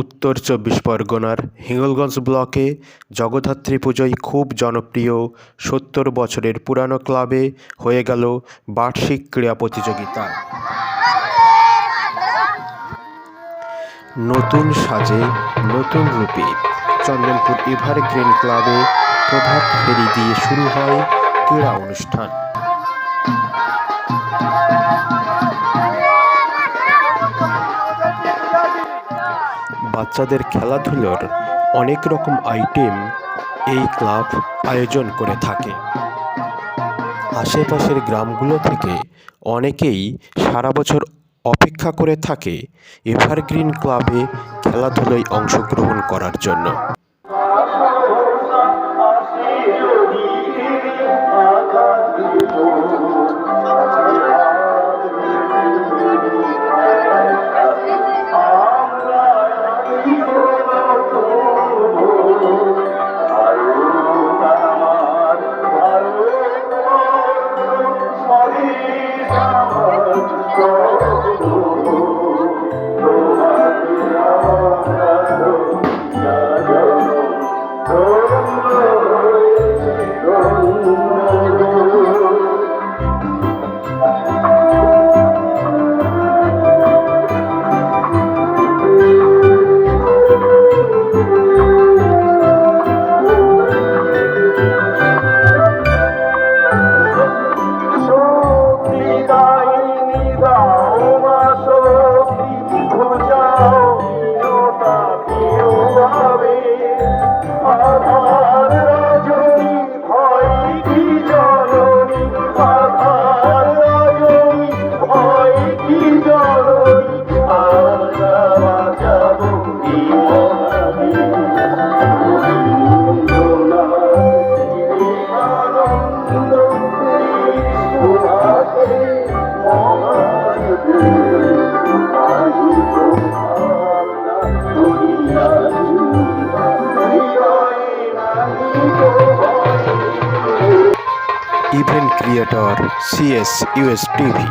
উত্তর চব্বিশ পরগনার হিঙ্গলগঞ্জ ব্লকে জগদ্ধাত্রী পুজোয় খুব জনপ্রিয় সত্তর বছরের পুরানো ক্লাবে হয়ে গেল বার্ষিক ক্রীড়া প্রতিযোগিতা। নতুন সাজে নতুন রূপে চন্দনপুর এভারগ্রিন ক্লাবে প্রভাত ফেরি দিয়ে শুরু হয় ক্রীড়া অনুষ্ঠান। বাচ্চাদের খেলাধুলোর অনেক রকম আইটেম এই ক্লাব আয়োজন করে থাকে। আশেপাশের গ্রামগুলো থেকে অনেকেই সারা বছর অপেক্ষা করে থাকে এভারগ্রিন ক্লাবে খেলাধুলোয় অংশগ্রহণ করার জন্য। Event creator CS US TV